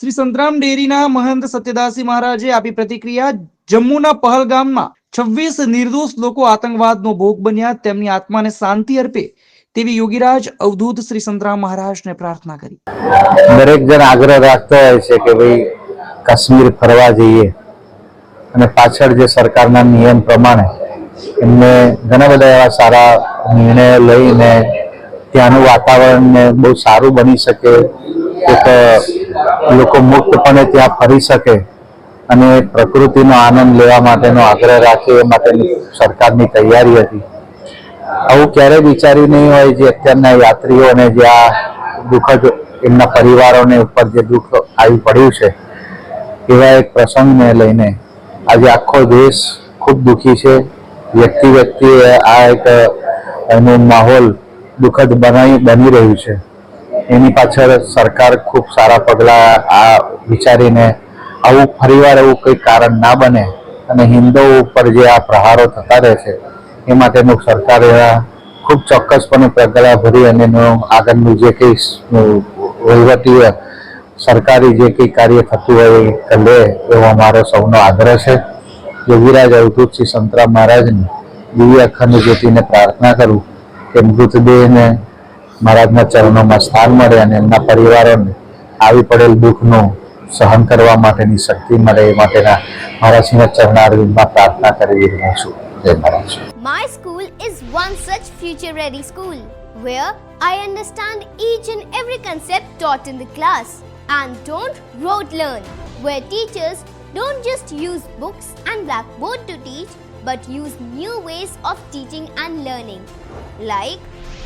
શ્રી સંતરામ ડેરીના મહંત સત્યદાસી મહારાજે આપી પ્રતિક્રિયા. જમ્મુના પહલગામમાં છવ્વીસ નિર્દોષ લોકો આતંકવાદનો ભોગ બન્યા. તેમની આત્માને શાંતિ અર્પે તેવી યોગીરાજ અવધૂત શ્રી સંતરામ મહારાજને પ્રાર્થના કરી. દરેક જણ આગ્રહ રાખતો હોય છે કે ભાઈ, કાશ્મીર ફરવા જઈએ. અને પાછળ જે સરકારના નિયમ પ્રમાણે એમને ઘણા બધા એવા સારા નિર્ણયો લઈને ત્યાંનું વાતાવરણને બહુ સારું બની શકે. એક લોકો મુક્તપણે ત્યાં ફરી શકે અને પ્રકૃતિનો આનંદ લેવા માટેનો આગ્રહ રાખે એ માટેની સરકારની તૈયારી હતી. આવું ક્યારેય વિચાર્યું નહીં હોય જે અત્યારના યાત્રીઓને જે આ દુઃખદ એમના પરિવારોને ઉપર જે દુઃખ આવી પડ્યું છે, એવા એક પ્રસંગને લઈને આજે આખો દેશ ખૂબ દુઃખી છે. વ્યક્તિ વ્યક્તિએ આ એક એનું માહોલ દુઃખદ બનાવી, બની રહ્યું છે. એની પાછળ સરકાર ખૂબ સારા પગલાં આ વિચારીને આવું ફરીવાર એવું કંઈ કારણ ના બને અને હિન્દુઓ ઉપર જે આ પ્રહારો થતા રહે છે, એ માટેનું સરકાર ખૂબ ચોક્કસપણે પગલાં ભરી અને એનું આગળનું જે કંઈ વહીવટી સરકારી જે કંઈ કાર્ય થતું હોય એ લે એવો અમારો સૌનો આગ્રહ છે. યોગીરાજ અવધૂતસિંહ સંતરામ મહારાજની દિવ્ય અખંડ જ્યોતિને પ્રાર્થના કરું કે મૃતદેહને મહારાજના ચરણોમાં સ્થાન મળે અને એમના પરિવારોને આવી પડેલ દુઃખનું સહન કરવા માટેની શક્તિ મળે એ માટેના મહારાજના ચરણારવિંદમાં પ્રાર્થના કરી રહ્યો છું જય મહારાજ My school is one such future ready school where I understand each and every concept taught in the class and don't rote learn, where teachers don't just use books and blackboard to teach but use new ways of teaching and learning like